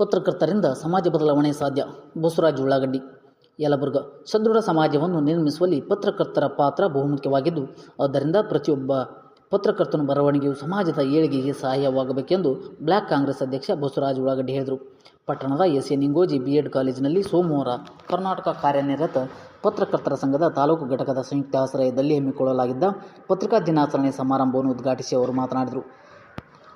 ಪತ್ರಕರ್ತರಿಂದ ಸಮಾಜ ಬದಲಾವಣೆ ಸಾಧ್ಯ. ಬಸವರಾಜ್ ಉಳ್ಳಾಗಡ್ಡಿ, ಯಲಬುರ್ಗ. ಸದೃಢ ಸಮಾಜವನ್ನು ನಿರ್ಮಿಸುವಲ್ಲಿ ಪತ್ರಕರ್ತರ ಪಾತ್ರ ಬಹುಮುಖ್ಯವಾಗಿದ್ದು, ಆದ್ದರಿಂದ ಪ್ರತಿಯೊಬ್ಬ ಪತ್ರಕರ್ತನ ಬರವಣಿಗೆಯು ಸಮಾಜದ ಏಳಿಗೆಗೆ ಸಹಾಯವಾಗಬೇಕೆಂದು ಬ್ಲಾಕ್ ಕಾಂಗ್ರೆಸ್ ಅಧ್ಯಕ್ಷ ಬಸವರಾಜ್ ಉಳ್ಳಾಗಡ್ಡಿ ಹೇಳಿದರು. ಪಟ್ಟಣದ S A Ningoji B Ed ಕಾಲೇಜಿನಲ್ಲಿ ಸೋಮವಾರ ಕರ್ನಾಟಕ ಕಾರ್ಯನಿರತ ಪತ್ರಕರ್ತರ ಸಂಘದ ತಾಲೂಕು ಘಟಕದ ಸಂಯುಕ್ತ ಆಶ್ರಯದಲ್ಲಿ ಹಮ್ಮಿಕೊಳ್ಳಲಾಗಿದ್ದ ಪತ್ರಿಕಾ ದಿನಾಚರಣೆ ಸಮಾರಂಭವನ್ನು ಉದ್ಘಾಟಿಸಿ ಅವರು ಮಾತನಾಡಿದರು.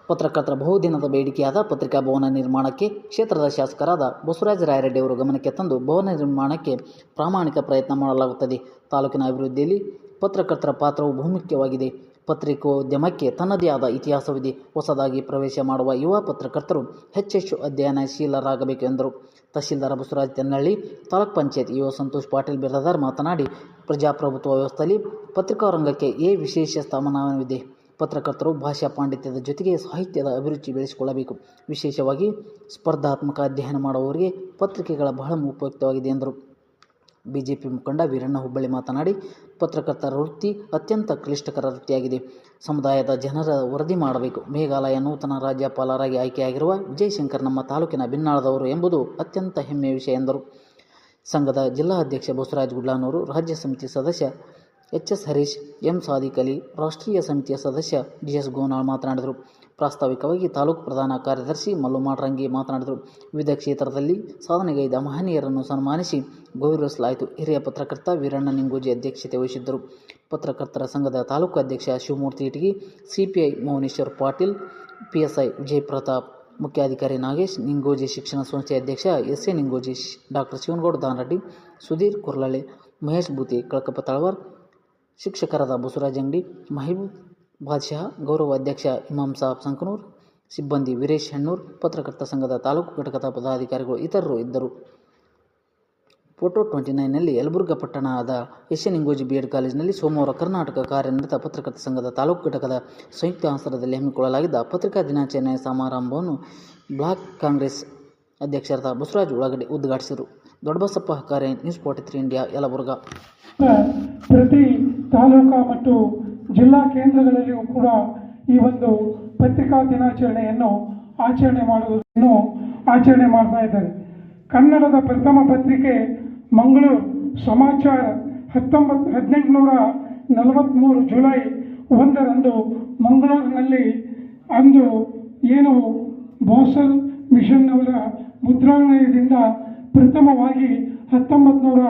ಪತ್ರಕರ್ತರ ಬಹುದಿನದ ಬೇಡಿಕೆಯಾದ ಪತ್ರಿಕಾ ಭವನ ನಿರ್ಮಾಣಕ್ಕೆ ಕ್ಷೇತ್ರದ ಶಾಸಕರಾದ ಬಸವರಾಜ ರಾಯರೆಡ್ಡಿ ಅವರು ಗಮನಕ್ಕೆ ತಂದು ಭವನ ನಿರ್ಮಾಣಕ್ಕೆ ಪ್ರಾಮಾಣಿಕ ಪ್ರಯತ್ನ ಮಾಡಲಾಗುತ್ತದೆ. ತಾಲೂಕಿನ ಅಭಿವೃದ್ಧಿಯಲ್ಲಿ ಪತ್ರಕರ್ತರ ಪಾತ್ರವು ಬಹುಮುಖ್ಯವಾಗಿದೆ. ಪತ್ರಿಕೋದ್ಯಮಕ್ಕೆ ತನ್ನದೇ ಆದ ಇತಿಹಾಸವಿದೆ. ಹೊಸದಾಗಿ ಪ್ರವೇಶ ಮಾಡುವ ಯುವ ಪತ್ರಕರ್ತರು ಹೆಚ್ಚೆಚ್ಚು ಅಧ್ಯಯನಶೀಲರಾಗಬೇಕು ಎಂದರು. ತಹಶೀಲ್ದಾರ್ ಬಸವರಾಜ್ ತೆನ್ನಳ್ಳಿ, ತಾಲೂಕ್ ಪಂಚಾಯತ್ ಯುವ ಸಂತೋಷ್ ಪಾಟೀಲ್ ಬಿರದಾರ್ ಮಾತನಾಡಿ, ಪ್ರಜಾಪ್ರಭುತ್ವ ವ್ಯವಸ್ಥೆಯಲ್ಲಿ ಪತ್ರಿಕಾ ರಂಗಕ್ಕೆ ಎ ವಿಶೇಷ ಸ್ಥಾನಮಾನವಿದೆ. ಪತ್ರಕರ್ತರು ಭಾಷಾ ಪಾಂಡಿತ್ಯದ ಜೊತೆಗೆ ಸಾಹಿತ್ಯದ ಅಭಿರುಚಿ ಬೆಳೆಸಿಕೊಳ್ಳಬೇಕು. ವಿಶೇಷವಾಗಿ ಸ್ಪರ್ಧಾತ್ಮಕ ಅಧ್ಯಯನ ಮಾಡುವವರಿಗೆ ಪತ್ರಿಕೆಗಳ ಬಹಳ ಉಪಯುಕ್ತವಾಗಿದೆ ಎಂದರು. ಬಿಜೆಪಿ ಮುಖಂಡ ವೀರಣ್ಣ ಹುಬ್ಬಳ್ಳಿ ಮಾತನಾಡಿ, ಪತ್ರಕರ್ತರ ವೃತ್ತಿ ಅತ್ಯಂತ ಕ್ಲಿಷ್ಟಕರ ವೃತ್ತಿಯಾಗಿದೆ. ಸಮುದಾಯದ ಜನರ ವರದಿ ಮಾಡಬೇಕು. ಮೇಘಾಲಯ ನೂತನ ರಾಜ್ಯಪಾಲರಾಗಿ ಆಯ್ಕೆಯಾಗಿರುವ ವಿಜಯಶಂಕರ್ ನಮ್ಮ ತಾಲೂಕಿನ ಬಿನ್ನಾಳದವರು ಎಂಬುದು ಅತ್ಯಂತ ಹೆಮ್ಮೆಯ ವಿಷಯ ಎಂದರು. ಸಂಘದ ಜಿಲ್ಲಾ ಅಧ್ಯಕ್ಷ ಬಸವರಾಜ್ ಗುಡ್ಲಾನೂರು, ರಾಜ್ಯ ಸಮಿತಿ ಸದಸ್ಯ H S Harish, M Sadiq Ali ರಾಷ್ಟ್ರೀಯ ಸಮಿತಿಯ ಸದಸ್ಯ ಡಿ ಎಸ್ ಗೋನಾಳ್ ಮಾತನಾಡಿದರು. ಪ್ರಾಸ್ತಾವಿಕವಾಗಿ ತಾಲೂಕು ಪ್ರಧಾನ ಕಾರ್ಯದರ್ಶಿ ಮಲ್ಲು ಮಾಡ್ರಂಗಿ ಮಾತನಾಡಿದರು. ವಿವಿಧ ಕ್ಷೇತ್ರದಲ್ಲಿ ಸಾಧನೆಗೈದ ಮಹನೀಯರನ್ನು ಸನ್ಮಾನಿಸಿ ಗೌರವಿಸಲಾಯಿತು. ಹಿರಿಯ ಪತ್ರಕರ್ತ ವೀರಣ್ಣ ನಿಂಗೋಜಿ ಅಧ್ಯಕ್ಷತೆ ವಹಿಸಿದ್ದರು. ಪತ್ರಕರ್ತರ ಸಂಘದ ತಾಲೂಕು ಅಧ್ಯಕ್ಷ ಶಿವಮೂರ್ತಿ ಇಟಗಿ, ಸಿಪಿಐ ಮೌನೇಶ್ವರ್ ಪಾಟೀಲ್, ಪಿಎಸ್ಐ ವಿಜಯ್ ಪ್ರತಾಪ್ ಮುಖ್ಯಾಧಿಕಾರಿ ನಾಗೇಶ್ ನಿಂಗೋಜಿ ಶಿಕ್ಷಣ ಸಂಸ್ಥೆ ಅಧ್ಯಕ್ಷ S A Ningoji doctor Shivanagouda Danareddy, Sudhir Kurlalli, Mahesh Buthi Kalakappa Talawar ಶಿಕ್ಷಕರಾದ ಬಸವರಾಜ್ ಅಂಗಡಿ, ಮಹಬೂಬ್ ಬಾದ್ಶಾ, ಗೌರವ ಅಧ್ಯಕ್ಷ ಇಮಾಮ್ ಸಾಬ್ ಸಂಕನೂರ್, ಸಿಬ್ಬಂದಿ ವೀರೇಶ್ ಹೆಣ್ಣೂರ್, ಪತ್ರಕರ್ತ ಸಂಘದ ತಾಲೂಕು ಘಟಕದ ಪದಾಧಿಕಾರಿಗಳು ಇತರರು ಇದ್ದರು. ಫೋಟೋ ಟ್ವೆಂಟಿ ನೈನ್ನಲ್ಲಿ ಯಲಬುರ್ಗ ಪಟ್ಟಣದ ಎನ್ ಇಂಗೋಜಿ ಬಿ ಎಡ್ ಕಾಲೇಜಿನಲ್ಲಿ ಸೋಮವಾರ ಕರ್ನಾಟಕ ಕಾರ್ಯನಿರತ ಪತ್ರಕರ್ತ ಸಂಘದ ತಾಲೂಕು ಘಟಕದ ಸಂಯುಕ್ತ ಆಸರದಲ್ಲಿ ಹಮ್ಮಿಕೊಳ್ಳಲಾಗಿದ್ದ ಪತ್ರಿಕಾ ದಿನಾಚರಣೆ ಸಮಾರಂಭವನ್ನು ಬ್ಲಾಕ್ ಕಾಂಗ್ರೆಸ್ ಅಧ್ಯಕ್ಷರಾದ ಬಸವರಾಜ್ ಉಳಗಡೆ ಉದ್ಘಾಟಿಸಿದರು. Doddabasappa Hakare news forty three India Yelburga ಪ್ರತಿ ತಾಲೂಕಾ ಮತ್ತು ಜಿಲ್ಲಾ ಕೇಂದ್ರಗಳಲ್ಲಿಯೂ ಕೂಡ ಈ ಒಂದು ಪತ್ರಿಕಾ ದಿನಾಚರಣೆಯನ್ನು ಆಚರಣೆ ಮಾಡುವುದನ್ನು ಆಚರಣೆ ಮಾಡ್ತಾ ಇದ್ದಾರೆ. ಕನ್ನಡದ ಪ್ರಥಮ ಪತ್ರಿಕೆ ಮಂಗಳೂರು. ಸಮಾಚಾರ ಹತ್ತೊಂಬತ್ತು ಹದಿನೆಂಟುನೂರ ನಲವತ್ತ್ಮೂರು ಜುಲೈ ಒಂದರಂದು ಮಂಗಳೂರಿನಲ್ಲಿ ಅಂದು ಏನು ಬೋಸಲ್ ಮಿಷನ್ನವರ ಮುದ್ರಣದಿಂದ ಪ್ರಥಮವಾಗಿ ಹತ್ತೊಂಬತ್ತು ನೂರ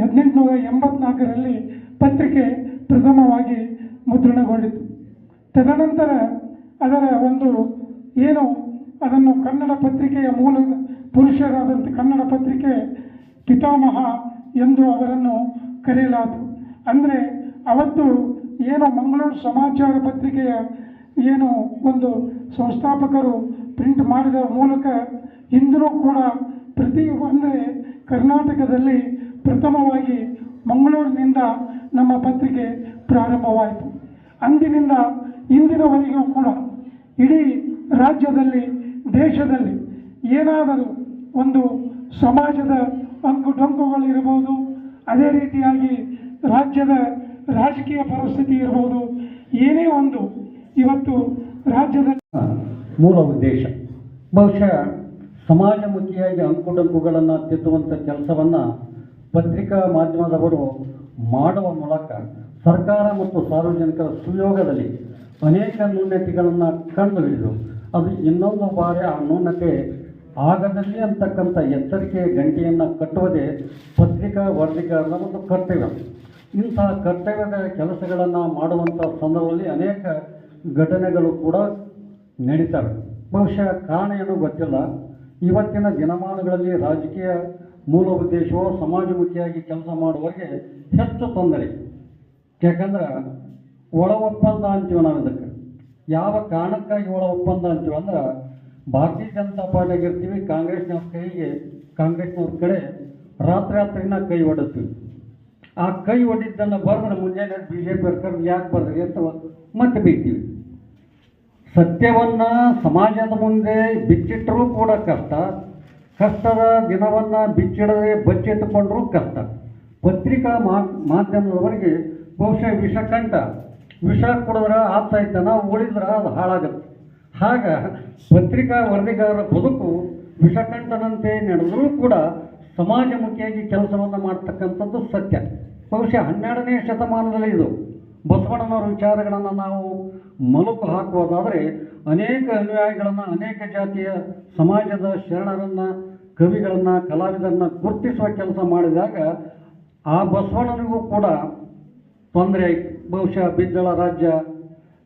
ಹದಿನೆಂಟುನೂರ ಎಂಬತ್ನಾಲ್ಕರಲ್ಲಿ ಪತ್ರಿಕೆ ಪ್ರಥಮವಾಗಿ ಮುದ್ರಣಗೊಂಡಿತು. ತದನಂತರ ಅದರ ಒಂದು ಏನು ಅದನ್ನು ಕನ್ನಡ ಪತ್ರಿಕೆಯ ಮೂಲ ಪುರುಷರಾದಂಥ ಕನ್ನಡ ಪತ್ರಿಕೆ ಪಿತಾಮಹ ಎಂದು ಅವರನ್ನು ಕರೆಯಲಾಯಿತು ಅಂದರೆ ಅವತ್ತು ಏನು ಮಂಗಳೂರು ಸಮಾಚಾರ ಪತ್ರಿಕೆಯ ಏನು ಒಂದು ಸಂಸ್ಥಾಪಕರು ಪ್ರಿಂಟ್ ಮಾಡಿದ ಮೂಲಕ ಇಂದಿನೂ ಕೂಡ ಪ್ರತಿ ಅಂದರೆ ಕರ್ನಾಟಕದಲ್ಲಿ ಪ್ರಥಮವಾಗಿ ಮಂಗಳೂರಿನಿಂದ ನಮ್ಮ ಪತ್ರಿಕೆ ಪ್ರಾರಂಭವಾಯಿತು. ಅಂದಿನಿಂದ ಇಂದಿನವರೆಗೂ ಕೂಡ ಇಡೀ ರಾಜ್ಯದಲ್ಲಿ, ದೇಶದಲ್ಲಿ ಏನಾದರೂ ಒಂದು ಸಮಾಜದ ಅಂಕು ಅದೇ ರೀತಿಯಾಗಿ ರಾಜ್ಯದ ರಾಜಕೀಯ ಪರಿಸ್ಥಿತಿ ಇರ್ಬೋದು, ಏನೇ ಒಂದು ಇವತ್ತು ರಾಜ್ಯದಲ್ಲಿ ಮೂಲ ಉದ್ದೇಶ. ಬಹುಶಃ ಸಮಾಜಮುಖಿಯಾಗಿ ಅಂಕುಡೊಂಕುಗಳನ್ನು ತಿದ್ದುವಂಥ ಕೆಲಸವನ್ನು ಪತ್ರಿಕಾ ಮಾಧ್ಯಮದವರು ಮಾಡುವ ಮೂಲಕ ಸರ್ಕಾರ ಮತ್ತು ಸಾರ್ವಜನಿಕರ ಸುಯೋಗದಲ್ಲಿ ಅನೇಕ ನ್ಯೂನತೆಗಳನ್ನು ಕಂಡು ಹಿಡಿದು ಅದು ಇನ್ನೊಂದು ಬಾರಿ ಆ ನ್ಯೂನತೆ ಆಗದಲ್ಲಿ ಅಂತಕ್ಕಂಥ ಎಚ್ಚರಿಕೆಯ ಗಂಟೆಯನ್ನು ಕಟ್ಟುವುದೇ ಪತ್ರಿಕಾ ವರದಿಗಾರರ ಒಂದು ಕರ್ತವ್ಯ. ಇಂತಹ ಕರ್ತವ್ಯದ ಕೆಲಸಗಳನ್ನು ಮಾಡುವಂಥ ಸಂದರ್ಭದಲ್ಲಿ ಅನೇಕ ಘಟನೆಗಳು ಕೂಡ ನಡೀತವೆ. ಬಹುಶಃ ಕಾರಣ ಏನೂ ಗೊತ್ತಿಲ್ಲ. ಇವತ್ತಿನ ದಿನಮಾನಗಳಲ್ಲಿ ರಾಜಕೀಯ ಮೂಲ ಉದ್ದೇಶವೋ ಸಮಾಜಮುಖಿಯಾಗಿ ಕೆಲಸ ಮಾಡುವವರಿಗೆ ಹೆಚ್ಚು ತೊಂದರೆ. ಯಾಕಂದ್ರೆ, ಒಳ ಒಪ್ಪಂದ ಅಂತೀವಿ ನಾವು ಇದಕ್ಕೆ. ಯಾವ ಕಾರಣಕ್ಕಾಗಿ ಒಳ ಒಪ್ಪಂದ ಅಂತೀವಿ ಅಂದ್ರೆ, ಭಾರತೀಯ ಜನತಾ ಪಾರ್ಟಿಯಾಗಿ ಇರ್ತೀವಿ, ಕಾಂಗ್ರೆಸ್ನವ್ರ ಕೈಗೆ, ಕಾಂಗ್ರೆಸ್ನವ್ರ ಕಡೆ ರಾತ್ರಿ ರಾತ್ರಿನ ಕೈ ಹೊಡಿತೀವಿ ಆ ಕೈ ಹೊಡಿದ್ದನ್ನು ಬರೆದ್ರೆ ಮುಂಜಾನೆ ಬಿ ಜೆ ಪಿ ಸರ್ಕಾರ ಯಾಕೆ ಬರ್ರಿ ಅಂತ ಮತ್ತೆ ಬೈತೀವಿ ಸತ್ಯವನ್ನ ಸಮಾಜದ ಮುಂದೆ ಬಿಚ್ಚಿಟ್ಟರೂ ಕೂಡ ಕಷ್ಟ. ಕಷ್ಟದ ದಿನವನ್ನ ಬಿಚ್ಚಿಡದೆ ಬಚ್ಚಿಟ್ಟುಕೊಂಡರೂ ಕಷ್ಟ. ಪತ್ರಿಕಾ ಮಾಧ್ಯಮದವರಿಗೆ ಬಹುಶಃ ಬಹುಶಃ ವಿಷಕಂಠ ವಿಷ ಕುಡಿದ್ರೆ ಆಪ್ತಾಯ್ತಾನ ಉಳಿದ್ರೆ ಅದು ಹಾಳಾಗುತ್ತೆ. ಆಗ ಪತ್ರಿಕಾ ವರದಿಗಾರರ ಬದುಕು ವಿಷಕಂಠನಂತೆ ನಡೆದರೂ ಕೂಡ ಸಮಾಜಮುಖಿಯಾಗಿ ಕೆಲಸವನ್ನು ಮಾಡ್ತಕ್ಕಂಥದ್ದು ಸತ್ಯ. ಬಹುಶಃ ಹನ್ನೆರಡನೇ ಶತಮಾನದಲ್ಲಿ ಇದು. ಬಸವಣ್ಣನವರ ವಿಚಾರಗಳನ್ನು ನಾವು ಮಲುಕು ಹಾಕುವುದಾದರೆ ಅನೇಕ ಅನುಯಾಯಿಗಳನ್ನು, ಅನೇಕ ಜಾತಿಯ ಸಮಾಜದ ಶರಣರನ್ನು, ಕವಿಗಳನ್ನು, ಕಲಾವಿದರನ್ನ ಗುರುತಿಸುವ ಕೆಲಸ ಮಾಡಿದಾಗ ಆ ಬಸವಣ್ಣನಿಗೂ ಕೂಡ ತೊಂದರೆ ಬಹುಶಃ ಬಿದ್ದಳ ರಾಜ್ಯ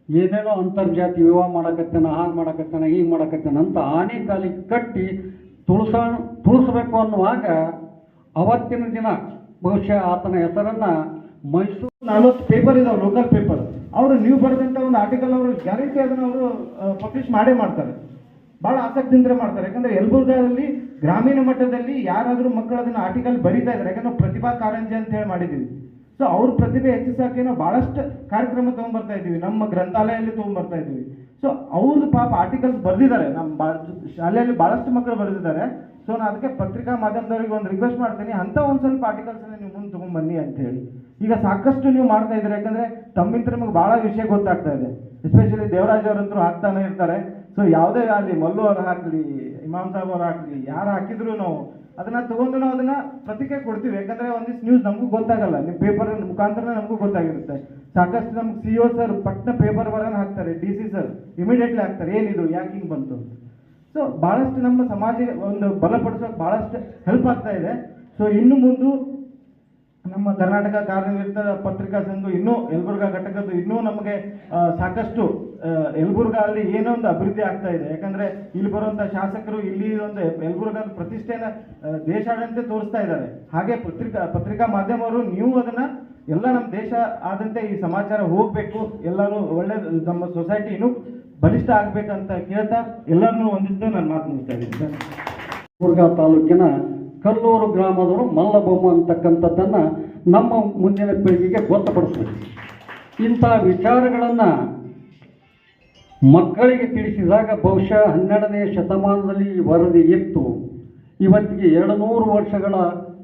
ಏನೇನೋ ಅಂತರ್ಜಾತಿ ವಿವಾಹ ಮಾಡಕತ್ತೇನ, ಹಾಗೆ ಮಾಡಕತ್ತೇನ, ಹೀಗೆ ಮಾಡಕತ್ತೇನ ಅಂತ ಆನೆ ಕಾಲಿಗೆ ಕಟ್ಟಿ ತುಳಸ, ತುಳಿಸ್ಬೇಕು ಅನ್ನುವಾಗ ಅವತ್ತಿನ ದಿನ ಬಹುಶಃ ಆತನ ಹೆಸರನ್ನ ಮೈಸೂರು ನಲ್ವತ್ತು ಪೇಪರ್ ಇದಾವೆ ಲೋಕಲ್ ಪೇಪರ್ ಅವರು ನೀವು ಬರೆದಂಥ ಒಂದು ಆರ್ಟಿಕಲ್ ಅವರು ಗ್ಯಾರಂಟಿ ಅದನ್ನು ಅವರು ಪಬ್ಲಿಷ್ ಮಾಡೇ ಮಾಡ್ತಾರೆ. ಭಾಳ ಆಸಕ್ತಿಯಿಂದ ಮಾಡ್ತಾರೆ. ಯಾಕಂದ್ರೆ ಯಲಬುರ್ಗಾದಲ್ಲಿ ಗ್ರಾಮೀಣ ಮಟ್ಟದಲ್ಲಿ ಯಾರಾದರೂ ಮಕ್ಕಳು ಅದನ್ನ ಆರ್ಟಿಕಲ್ ಬರೀತಾ ಇದ್ದಾರೆ. ಯಾಕಂದ್ರೆ ಪ್ರತಿಭಾ ಕಾರಂಜಿ ಅಂತ ಹೇಳಿ ಮಾಡಿದ್ದೀವಿ ಸೊ ಅವ್ರ ಪ್ರತಿಭೆ ಹೆಚ್ಚಿಸೋಕೆ ನಾವು ಭಾಳಷ್ಟು ಕಾರ್ಯಕ್ರಮ ತೊಗೊಂಬರ್ತಾ ಇದ್ದೀವಿ. ನಮ್ಮ ಗ್ರಂಥಾಲಯದಲ್ಲಿ ತೊಗೊಂಬರ್ತಾ ಇದ್ದೀವಿ. ಸೊ ಅವ್ರದ್ದು ಪಾಪ ಆರ್ಟಿಕಲ್ಸ್ ಬರೆದಿದ್ದಾರೆ. ನಮ್ಮ ಶಾಲೆಯಲ್ಲಿ ಭಾಳಷ್ಟು ಮಕ್ಕಳು ಬರೆದಿದ್ದಾರೆ. ಸೊ ನಾನು ಅದಕ್ಕೆ ಪತ್ರಿಕಾ ಮಾಧ್ಯಮದವರಿಗೆ ಒಂದು ರಿಕ್ವೆಸ್ಟ್ ಮಾಡ್ತೀನಿ. ಅಂತ ಒಂದು ಸ್ವಲ್ಪ ಆರ್ಟಿಕಲ್ಸ್ ನೀವು ಮುಂದೆ ತೊಗೊಂಬನ್ನಿ ಅಂತ ಹೇಳಿ. ಈಗ ಸಾಕಷ್ಟು ನೀವು ಮಾಡ್ತಾ ಇದ್ರೆ ಯಾಕಂದ್ರೆ ತಮ್ಮಿಂದ ನಿಮಗೆ ಬಹಳ ವಿಷಯ ಗೊತ್ತಾಗ್ತಾ ಇದೆ. ಎಸ್ಪೆಷಲಿ ದೇವರಾಜ್ ಅವರಂತೂ ಹಾಕ್ತಾನೆ ಇರ್ತಾರೆ. ಸೊ ಯಾವುದೇ ಆಗಲಿ, ಮಲ್ಲು ಅವ್ರು ಹಾಕ್ಲಿ, ಇಮಾಮ್ ಸಾಬ್ ಅವ್ರು ಹಾಕ್ಲಿ, ಯಾರು ಹಾಕಿದ್ರು ನಾವು ಅದನ್ನ ತಗೊಂಡು ನಾವು ಅದನ್ನ ಪ್ರತಿಕ್ರಿಯೆ ಕೊಡ್ತೀವಿ. ಯಾಕಂದ್ರೆ ಒಂದಿಷ್ಟು ನ್ಯೂಸ್ ನಮಗೂ ಗೊತ್ತಾಗಲ್ಲ. ನಿಮ್ಮ ಪೇಪರ್ ಮುಖಾಂತರ ನಮಗೂ ಗೊತ್ತಾಗಿರುತ್ತೆ. ಸಾಕಷ್ಟು ನಮ್ಗೆ ಸಿ ಒ ಸರ್ ಪಟ್ನ ಪೇಪರ್ ಬರೋಣ ಹಾಕ್ತಾರೆ ಡಿ ಸಿ ಸರ್ ಇಮಿಡಿಯೇಟ್ಲಿ ಹಾಕ್ತಾರೆ, ಏನಿದು, ಯಾಕೆ ಹಿಂಗೆ ಬಂತು? ಸೊ ಭಾಳಷ್ಟು ನಮ್ಮ ಸಮಾಜ ಒಂದು ಬಲಪಡಿಸೋಕೆ ಭಾಳಷ್ಟು ಹೆಲ್ಪ್ ಆಗ್ತಾ ಇದೆ. ಸೊ ಇನ್ನು ಮುಂದೆ ನಮ್ಮ ಕರ್ನಾಟಕ ಕಾರ್ಯನಿರತ ಪತ್ರಿಕಾ ಸಂಘ ಇನ್ನೂ ಯಲಬುರ್ಗ ಘಟಕದ್ದು ಇನ್ನೂ ನಮಗೆ ಸಾಕಷ್ಟು ಯಲಬುರ್ಗ ಯಲಬುರ್ಗಾ ಅಲ್ಲಿ ಏನೋ ಒಂದು ಅಭಿವೃದ್ಧಿ ಆಗ್ತಾ ಇದೆ. ಯಾಕಂದ್ರೆ ಇಲ್ಲಿ ಬರುವಂಥ ಶಾಸಕರು, ಇಲ್ಲಿ ಒಂದು ಯಲಬುರ್ಗದ ಪ್ರತಿಷ್ಠೆನ ದೇಶಾಡಂತೆ ತೋರಿಸ್ತಾ ಇದ್ದಾರೆ. ಹಾಗೆ ಪತ್ರಿಕಾ ಪತ್ರಿಕಾ ಮಾಧ್ಯಮವರು ನೀವು ಅದನ್ನ ಎಲ್ಲ ನಮ್ಮ ದೇಶ ಆದಂತೆ ಈ ಸಮಾಚಾರ ಹೋಗ್ಬೇಕು. ಎಲ್ಲರೂ ಒಳ್ಳೆ, ನಮ್ಮ ಸೊಸೈಟಿ ಇನ್ನೂ ಬಲಿಷ್ಠ ಆಗ್ಬೇಕಂತ ಕೇಳ್ತಾ ಎಲ್ಲರನ್ನೂ ಒಂದಿದ್ದು ನಾನು ಮಾತು ಮುಗಿಸ್ತಾ ಇದ್ದೀನಿ. ಗುರ್ಗಾ ತಾಲೂಕಿನ ಕಲ್ಲೂರು ಗ್ರಾಮದವರು ಮಲ್ಲಬೊಮ್ಮ ಅಂತಕ್ಕಂಥದ್ದನ್ನು ನಮ್ಮ ಮುಂದಿನ ಪೀಳಿಗೆಗೆ ಗೊತ್ತುಪಡಿಸ್ಬೇಕು. ಇಂಥ ವಿಚಾರಗಳನ್ನು ಮಕ್ಕಳಿಗೆ ತಿಳಿಸಿದಾಗ ಬಹುಶಃ ಹನ್ನೆರಡನೇ ಶತಮಾನದಲ್ಲಿ ಈ ವರದಿ ಇತ್ತು. ಇವತ್ತಿಗೆ ಎರಡು ನೂರು ವರ್ಷಗಳ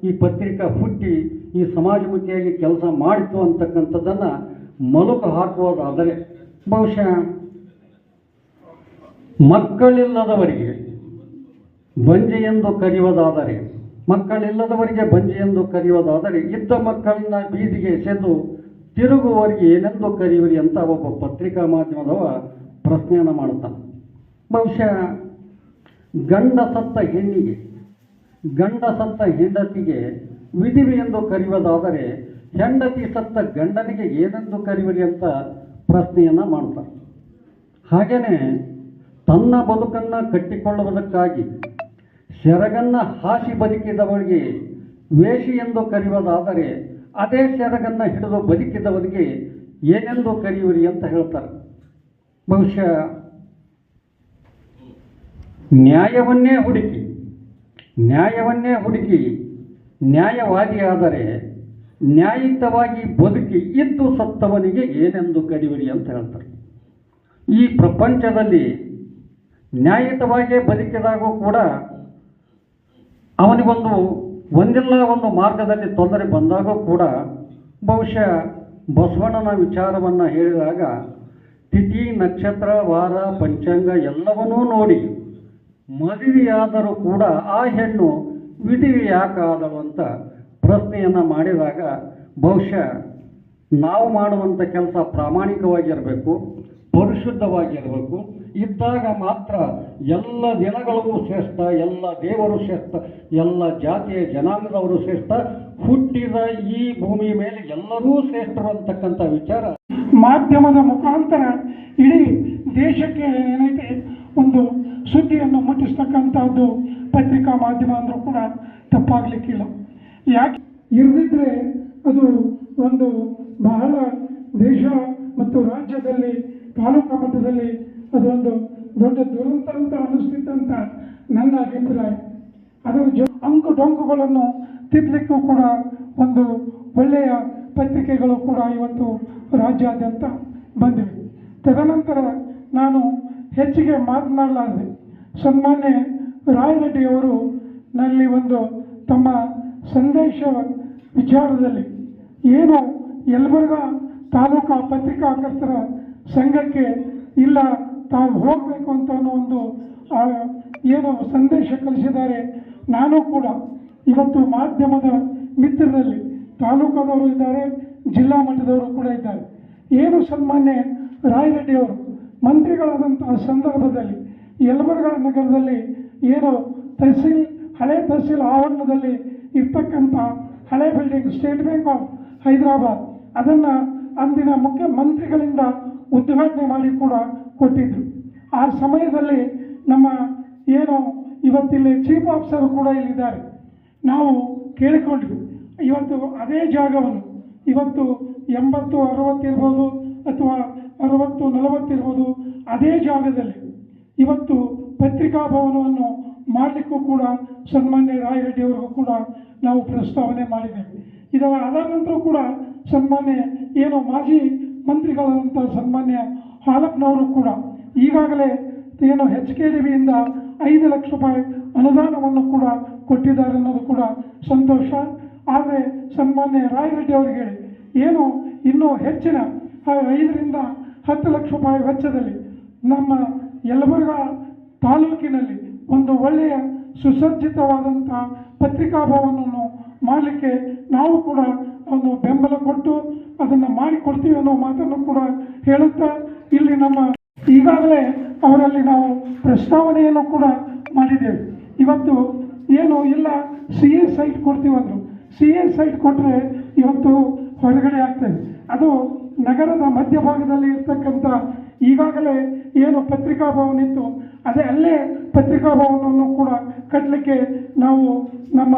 ಈ ಪತ್ರಿಕಾ ಹುಟ್ಟಿ ಈ ಸಮಾಜಮುಖಿಯಾಗಿ ಕೆಲಸ ಮಾಡಿತು ಅಂತಕ್ಕಂಥದ್ದನ್ನು ಮಲುಕು ಹಾಕುವುದಾದರೆ ಬಹುಶಃ ಮಕ್ಕಳಿಲ್ಲದವರಿಗೆ ಬಂಜೆ ಎಂದು ಕರೆಯುವುದಾದರೆ ಮಕ್ಕಳಿಲ್ಲದವರಿಗೆ ಬಂಜಿ ಎಂದು ಕರೆಯುವುದಾದರೆ, ಇದ್ದ ಮಕ್ಕಳನ್ನ ಬೀದಿಗೆ ಎಸೆದು ತಿರುಗುವವರಿಗೆ ಏನೆಂದು ಕರೆಯುವಿರಿ ಅಂತ ಒಬ್ಬ ಪತ್ರಿಕಾ ಮಾಧ್ಯಮದವ ಪ್ರಶ್ನೆಯನ್ನು ಮಾಡುತ್ತಾನೆ. ಬಹುಶಃ ಗಂಡ ಸತ್ತ ಹೆಣ್ಣಿಗೆ ಗಂಡ ಸತ್ತ ಹೆಂಡತಿಗೆ ವಿಧಿವಿ ಎಂದು ಕರೆಯುವುದಾದರೆ, ಹೆಂಡತಿ ಸತ್ತ ಗಂಡನಿಗೆ ಏನೆಂದು ಕರೆಯುವಿರಿ ಅಂತ ಪ್ರಶ್ನೆಯನ್ನು ಮಾಡ್ತಾರೆ ಹಾಗೆಯೇ ತನ್ನ ಬದುಕನ್ನು ಕಟ್ಟಿಕೊಳ್ಳುವುದಕ್ಕಾಗಿ ಸೆರಗನ್ನ ಹಾಸಿ ಬದುಕಿದವರಿಗೆ ವೇಷಿ ಎಂದು ಕರೆಯುವುದಾದರೆ ಅದೇ ಸೆರಗನ್ನು ಹಿಡಿದು ಬದುಕಿದವನಿಗೆ ಏನೆಂದು ಕರೆಯುವಿರಿ ಅಂತ ಹೇಳ್ತಾರೆ. ಬಹುಶಃ ನ್ಯಾಯವನ್ನೇ ಹುಡುಕಿ ನ್ಯಾಯವನ್ನೇ ಹುಡುಕಿ ನ್ಯಾಯವಾದಿಯಾದರೆ ನ್ಯಾಯಿತವಾಗಿ ಬದುಕಿ ಇದ್ದು ಸತ್ತವನಿಗೆ ಏನೆಂದು ಕರೆಯುವಿರಿ ಅಂತ ಹೇಳ್ತಾರೆ. ಈ ಪ್ರಪಂಚದಲ್ಲಿ ನ್ಯಾಯಿತವಾಗಿ ಬದುಕಿದಾಗೂ ಕೂಡ ಅವನಿಗೊಂದು ಒಂದಿಲ್ಲ ಒಂದು ಮಾರ್ಗದಲ್ಲಿ ತೊಂದರೆ ಬಂದಾಗೂ ಕೂಡ ಬಹುಶಃ ಬಸವಣ್ಣನ ವಿಚಾರವನ್ನು ಹೇಳಿದಾಗ ತಿಥಿ, ನಕ್ಷತ್ರ, ವಾರ, ಪಂಚಾಂಗ ಎಲ್ಲವನ್ನೂ ನೋಡಿ ಮದುವೆಯಾದರೂ ಕೂಡ ಆ ಹೆಣ್ಣು ವಿಧಿವಿ ಯಾಕಾದಳು ಅಂತ ಪ್ರಶ್ನೆಯನ್ನು ಮಾಡಿದಾಗ ಬಹುಶಃ ನಾವು ಮಾಡುವಂಥ ಕೆಲಸ ಪ್ರಾಮಾಣಿಕವಾಗಿರಬೇಕು. ಪರಿಶುದ್ಧವಾಗಿರಬೇಕು. ಇದ್ದಾಗ ಮಾತ್ರ ಎಲ್ಲ ದಿನಗಳಿಗೂ ಶ್ರೇಷ್ಠ, ಎಲ್ಲ ದೇವರು ಶ್ರೇಷ್ಠ, ಎಲ್ಲ ಜಾತಿಯ ಜನಾಂಗದವರು ಶ್ರೇಷ್ಠ. ಹುಟ್ಟಿದ ಈ ಭೂಮಿ ಮೇಲೆ ಎಲ್ಲರೂ ಶ್ರೇಷ್ಠರು ಅಂತಕ್ಕಂಥ ವಿಚಾರ. ಮಾಧ್ಯಮದ ಮುಖಾಂತರ ಇಡೀ ದೇಶಕ್ಕೆ ಏನೈತೆ ಒಂದು ಸುದ್ದಿಯನ್ನು ಮುಟ್ಟಿಸ್ತಕ್ಕಂಥದ್ದು ಪತ್ರಿಕಾ ಮಾಧ್ಯಮ ಅಂದರೂ ಕೂಡ ತಪ್ಪಾಗಲಿಕ್ಕಿಲ್ಲ. ಯಾಕೆ? ಇರದಿದ್ರೆ ಅದು ಒಂದು ಬಹಳ ದೇಶ ಮತ್ತು ರಾಜ್ಯದಲ್ಲಿ ಮಟ್ಟದಲ್ಲಿ ಅದೊಂದು ದೊಡ್ಡ ದುರಂತ ಅಂತ ಅನಿಸ್ತಿತ್ತಂತ ನನ್ನ ಅಭಿಪ್ರಾಯ. ಅದರ ಜೊ, ಅಂಕು ಡೊಂಕುಗಳನ್ನು ತಿದ್ದಲಿಕ್ಕೂ ಕೂಡ ಒಂದು ಒಳ್ಳೆಯ ಪತ್ರಿಕೆಗಳು ಕೂಡ ಇವತ್ತು ರಾಜ್ಯಾದ್ಯಂತ ಬಂದಿವೆ. ತದನಂತರ ನಾನು ಹೆಚ್ಚಿಗೆ ಮಾತನಾಡಲಾರದೆ, ಸನ್ಮಾನ್ಯ ರಾಯರೆಡ್ಡಿಯವರು ನಲ್ಲಿ ಒಂದು ತಮ್ಮ ಸಂದೇಶ ವಿಚಾರದಲ್ಲಿ ಏನು ಯಲಬುರ್ಗ ತಾಲೂಕಾ ಪತ್ರಿಕಾಕರ್ತರ ಸಂಘಕ್ಕೆ ಇಲ್ಲ, ತಾವು ಹೋಗಬೇಕು ಅಂತ ಅನ್ನೋ ಒಂದು ಏನು ಸಂದೇಶ ಕಳಿಸಿದ್ದಾರೆ. ನಾನು ಕೂಡ ಇವತ್ತು ಮಾಧ್ಯಮದ ಮಿತ್ರರಲ್ಲಿ ತಾಲೂಕಾದವರು ಇದ್ದಾರೆ, ಜಿಲ್ಲಾ ಮಟ್ಟದವರು ಕೂಡ ಇದ್ದಾರೆ. ಏನು ಸನ್ಮಾನ್ಯ ರಾಯರೆಡ್ಡಿಯವರು ಮಂತ್ರಿಗಳಾದಂತಹ ಸಂದರ್ಭದಲ್ಲಿ, ಯಲಬುರ್ಗಾ ನಗರದಲ್ಲಿ ಏನು ತಹಸೀಲ್, ಹಳೆ ತಹಸೀಲ್ ಆವರಣದಲ್ಲಿ ಇರ್ತಕ್ಕಂಥ ಹಳೆ building State Bank of Hyderabad ಅದನ್ನು ಅಂದಿನ ಮುಖ್ಯಮಂತ್ರಿಗಳಿಂದ ಉದ್ಘಾಟನೆ ಮಾಡಿ ಕೂಡ ಕೊಟ್ಟಿದ್ದರು ಆ ಸಮಯದಲ್ಲಿ ನಮ್ಮ ಏನು ಇವತ್ತಿಲ್ಲಿ ಚೀಫ್ ಆಫೀಸರ್ ಕೂಡ ಇಲ್ಲಿದ್ದಾರೆ. ನಾವು ಕೇಳಿಕೊಂಡ್ವಿ ಇವತ್ತು ಅದೇ ಜಾಗವನ್ನು, ಇವತ್ತು ಎಂಬತ್ತು ಅರವತ್ತಿರ್ಬೋದು ಅಥವಾ ಅರವತ್ತು ನಲವತ್ತಿರ್ಬೋದು ಅದೇ ಜಾಗದಲ್ಲಿ ಇವತ್ತು ಪತ್ರಿಕಾ ಭವನವನ್ನು ಮಾಡಲಿಕ್ಕೂ ಕೂಡ ಸನ್ಮಾನ್ಯ ರಾಯರೆಡ್ಡಿಯವರಿಗೂ ಕೂಡ ನಾವು ಪ್ರಸ್ತಾವನೆ ಮಾಡಿದ್ದೇವೆ. ಇದರ ಅದಾದ ನಂತರ ಕೂಡ ಸನ್ಮಾನ್ಯ ಏನು ಮಾಜಿ ಮಂತ್ರಿಗಳಾದಂಥ ಸನ್ಮಾನ್ಯ ಹಾಲಪ್ಪನವರು ಕೂಡ ಈಗಾಗಲೇ ಏನು ಹೆಚ್ ಕೆ ಡಿ ಬಿಯಿಂದ ಐದು ಲಕ್ಷ ರೂಪಾಯಿ ಅನುದಾನವನ್ನು ಕೂಡ ಕೊಟ್ಟಿದ್ದಾರೆ ಅನ್ನೋದು ಕೂಡ ಸಂತೋಷ. ಆದರೆ ಸನ್ಮಾನ್ಯ ರಾಯರೆಡ್ಡಿ ಅವರಿಗೆ ಏನು ಇನ್ನೂ ಹೆಚ್ಚಿನ ಐದರಿಂದ ಹತ್ತು ಲಕ್ಷ ರೂಪಾಯಿ ವೆಚ್ಚದಲ್ಲಿ ನಮ್ಮ ಯಲಬುರ್ಗ ತಾಲೂಕಿನಲ್ಲಿ ಒಂದು ಒಳ್ಳೆಯ ಸುಸಜ್ಜಿತವಾದಂಥ ಪತ್ರಿಕಾ ಭವನವನ್ನು ಮಾಡಲಿಕ್ಕೆ ನಾವು ಕೂಡ ಒಂದು ಬೆಂಬಲ ಕೊಟ್ಟು ಅದನ್ನು ಮಾಡಿಕೊಡ್ತೀವಿ ಅನ್ನೋ ಮಾತನ್ನು ಕೂಡ ಹೇಳುತ್ತಾ ಇಲ್ಲಿ ನಮ್ಮ ಈಗಾಗಲೇ ಅವರಲ್ಲಿ ನಾವು ಪ್ರಸ್ತಾವನೆಯನ್ನು ಕೂಡ ಮಾಡಿದ್ದೇವೆ. ಇವತ್ತು ಏನು ಇಲ್ಲ ಸಿ ಎ ಸೈಟ್ ಕೊಡ್ತೀವಂದ್ರು ಸಿ ಎ ಸೈಟ್ ಕೊಟ್ಟರೆ ಇವತ್ತು ಹೊರಗಡೆ ಆಗ್ತದೆ. ಅದು ನಗರದ ಮಧ್ಯಭಾಗದಲ್ಲಿ ಇರ್ತಕ್ಕಂಥ ಈಗಾಗಲೇ ಏನು ಪತ್ರಿಕಾ ಭವನ ಇತ್ತು ಅದೇ ಅಲ್ಲೇ ಪತ್ರಿಕಾ ಭವನವನ್ನು ಕೂಡ ಕಟ್ಟಲಿಕ್ಕೆ ನಾವು ನಮ್ಮ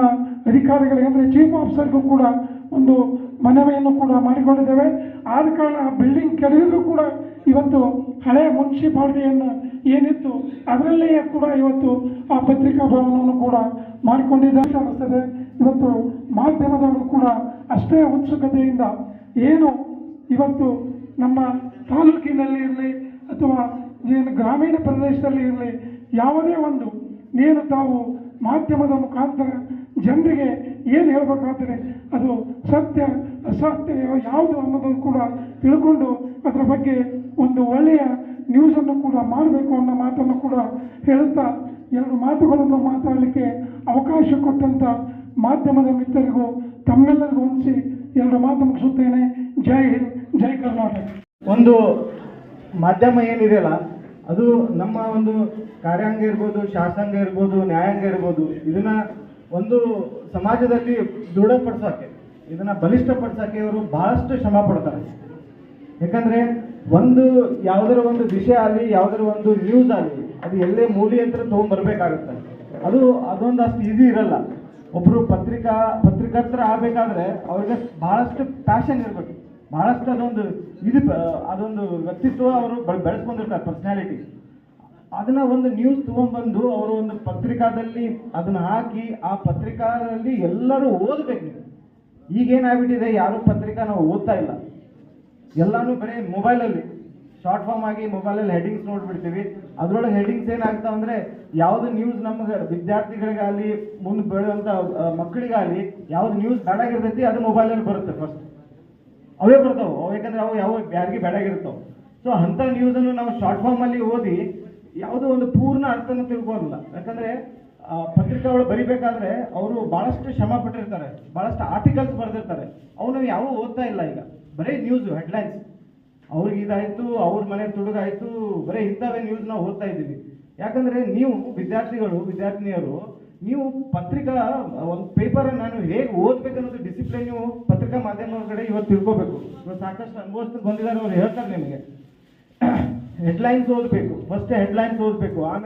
ಅಧಿಕಾರಿಗಳಿಗೆ, ಅಂದರೆ ಚೀಫ್ ಆಫೀಸರ್ಗೂ ಕೂಡ ಒಂದು ಮನವಿಯನ್ನು ಕೂಡ ಮಾಡಿಕೊಂಡಿದ್ದೇವೆ. ಆದ ಕಾರಣ ಬಿಲ್ಡಿಂಗ್ ಕೆಡವಿದ್ರು ಕೂಡ ಇವತ್ತು ಹಳೆ ಮುನ್ಸಿಪಾಲ್ಟಿಯನ್ನು ಏನಿತ್ತು ಅದರಲ್ಲೇ ಕೂಡ ಇವತ್ತು ಆ ಪತ್ರಿಕಾ ಭವನವನ್ನು ಕೂಡ ಮಾಡಿಕೊಂಡಿದ್ದಾರೆ. ಅನ್ನಿಸ್ತದೆ ಇವತ್ತು ಮಾಧ್ಯಮದವರು ಕೂಡ ಅಷ್ಟೇ ಉತ್ಸುಕತೆಯಿಂದ ಏನು ಇವತ್ತು ನಮ್ಮ ತಾಲೂಕಿನಲ್ಲಿ ಇರಲಿ ಅಥವಾ ಏನು ಗ್ರಾಮೀಣ ಪ್ರದೇಶದಲ್ಲಿ ಇರಲಿ, ಯಾವುದೇ ಒಂದು ಏನು ತಾವು ಮಾಧ್ಯಮದ ಮುಖಾಂತರ ಜನರಿಗೆ ಏನು ಹೇಳ್ಬೇಕಾದ್ರೆ ಅದು ಸತ್ಯ ಅಸತ್ಯ ಯಾವುದು ಅನ್ನೋದನ್ನು ಕೂಡ ತಿಳ್ಕೊಂಡು ಅದರ ಬಗ್ಗೆ ಒಂದು ಒಳ್ಳೆಯ ನ್ಯೂಸನ್ನು ಕೂಡ ಮಾಡಬೇಕು ಅನ್ನೋ ಮಾತನ್ನು ಕೂಡ ಹೇಳುತ್ತಾ ಎರಡು ಮಾತುಗಳನ್ನು ಮಾತಾಡಲಿಕ್ಕೆ ಅವಕಾಶ ಕೊಟ್ಟಂಥ ಮಾಧ್ಯಮದ ಮಿತ್ರರಿಗೂ ತಮ್ಮೆಲ್ಲರಿಗೂ ಹೊಂದಿಸಿ ಎರಡು ಮಾತು ಮುಗಿಸುತ್ತೇನೆ. ಜೈ ಹಿಂದ್, ಜೈ ಕರ್ನಾಟಕ. ಒಂದು ಮಾಧ್ಯಮ ಏನಿದೆಯಲ್ಲ ಅದು ನಮ್ಮ ಒಂದು ಕಾರ್ಯಾಂಗ ಇರ್ಬೋದು, ಶಾಸಂಗ ಇರ್ಬೋದು, ನ್ಯಾಯಾಂಗ ಇರ್ಬೋದು, ಇದನ್ನ ಒಂದು ಸಮಾಜದಲ್ಲಿ ದೃಢಪಡಿಸೋಕೆ, ಇದನ್ನ ಬಲಿಷ್ಠಪಡಿಸೋಕೆ ಇವರು ಬಹಳಷ್ಟು ಶ್ರಮ ಪಡ್ತಾರೆ. ಯಾಕಂದ್ರೆ ಒಂದು ಯಾವುದರ ಒಂದು ವಿಷಯ ಆಗಲಿ, ಯಾವುದರ ಒಂದು ನ್ಯೂಸ್ ಆಗಲಿ, ಅದು ಎಲ್ಲೇ ಮೂಲಿ ಅಂತ ತೊಗೊಂಡ್ಬರ್ಬೇಕಾಗುತ್ತೆ ಅದು ಅದೊಂದು ಅಷ್ಟು ಈಸಿ ಇರಲ್ಲ. ಒಬ್ಬರು ಪತ್ರಿಕಾ ಪತ್ರಕರ್ತರ ಆಗಬೇಕಾದ್ರೆ ಅವ್ರಿಗೆ ಬಹಳಷ್ಟು ಪ್ಯಾಷನ್ ಇರಬೇಕು. ಬಹಳಷ್ಟು ಅದೊಂದು ಇದು ಅದೊಂದು ವ್ಯಕ್ತಿತ್ವ ಅವರು ಬೆಳೆಸ್ಕೊಂಡಿರ್ತಾರೆ ಪರ್ಸನಾಲಿಟಿ ಅದನ್ನ ಒಂದು ನ್ಯೂಸ್ ತಗೊಂಡ್ಬಂದು ಅವರು ಒಂದು ಪತ್ರಿಕಾದಲ್ಲಿ ಅದನ್ನ ಹಾಕಿ ಆ ಪತ್ರಿಕಾದಲ್ಲಿ ಎಲ್ಲರೂ ಓದ್ಬೇಕು. ನೀವು ಈಗೇನಾಗ್ಬಿಟ್ಟಿದೆ, ಯಾರು ಪತ್ರಿಕಾ ನಾವು ಓದ್ತಾ ಇಲ್ಲ. ಎಲ್ಲಾನು ಬರೀ ಮೊಬೈಲಲ್ಲಿ ಶಾರ್ಟ್ ಫಾರ್ಮ್ ಆಗಿ ಮೊಬೈಲಲ್ಲಿ ಹೆಡಿಂಗ್ಸ್ ನೋಡ್ಬಿಡ್ತೀವಿ. ಅದರೊಳಗೆ ಹೆಡಿಂಗ್ಸ್ ಏನಾಗ್ತಾವ ಅಂದ್ರೆ, ಯಾವ್ದು ನ್ಯೂಸ್ ನಮ್ಗೆ ವಿದ್ಯಾರ್ಥಿಗಳಿಗಾಗಲಿ, ಮುಂದೆ ಬೆಳೆಯುವಂತ ಮಕ್ಕಳಿಗಾಗಲಿ, ಯಾವ್ದು ನ್ಯೂಸ್ ಬೇಡಾಗಿರ್ತೈತಿ ಅದು ಮೊಬೈಲಲ್ಲಿ ಬರುತ್ತೆ ಫಸ್ಟ್ ಅವೇ ಬರ್ತಾವೆ. ಯಾಕಂದ್ರೆ ಅವು ಯಾವ, ಯಾರಿಗೆ ಬೇಡಾಗಿರ್ತಾವೆ ಸೊ ಅಂತ ನ್ಯೂಸನ್ನು ನಾವು ಶಾರ್ಟ್ ಫಾರ್ಮ್ ಅಲ್ಲಿ ಓದಿ ಯಾವುದೋ ಒಂದು ಪೂರ್ಣ ಅರ್ಥನ ತಿಳ್ಕೊಳ್ಳಲ್ಲ ಯಾಕಂದ್ರೆ ಪತ್ರಿಕೆಗಳು ಬರಿಬೇಕಾದ್ರೆ ಅವರು ಬಹಳಷ್ಟು ಶ್ರಮ ಪಟ್ಟಿರ್ತಾರೆ, ಬಹಳಷ್ಟು ಆರ್ಟಿಕಲ್ಸ್ ಬರೆದಿರ್ತಾರೆ. ಅವು ನಾವು ಯಾವ ಓದ್ತಾ ಇಲ್ಲ ಈಗ. ಬರೀ ನ್ಯೂಸ್ ಹೆಡ್ಲೈನ್ಸ್ ಅವ್ರಿಗೆ ಇದಾಯ್ತು, ಅವ್ರ ಮನೆ ತುಡುಗಾಯ್ತು, ಬರೀ ಇಂಥವೇ ನ್ಯೂಸ್ ನಾವು ಓದ್ತಾ ಇದ್ದೀವಿ. ಯಾಕಂದ್ರೆ ನೀವು ವಿದ್ಯಾರ್ಥಿಗಳು, ವಿದ್ಯಾರ್ಥಿನಿಯರು, ನೀವು ಪತ್ರಿಕಾ, ಒಂದು ಪೇಪರ್ ನಾನು ಹೇಗೆ ಓದ್ಬೇಕು ಅನ್ನೋದು ಡಿಸಿಪ್ಲಿನ್ ನೀವು ಪತ್ರಿಕಾ ಮಾಧ್ಯಮದ ಕಡೆ ಇವತ್ತು ತಿಳ್ಕೊಬೇಕು. ಇವತ್ತು ಸಾಕಷ್ಟು ಅನುಭವಿಸ್ತು ಬಂದಿದ್ದಾರೆ, ಅವ್ರು ಹೇಳ್ತಾರೆ ನಿಮಗೆ. ಹೆಡ್ಲೈನ್ಸ್ ಓದಬೇಕು ಫಸ್ಟ್ ಹೆಡ್ಲೈನ್ಸ್ ಓದಬೇಕು. ಆಮೇಲೆ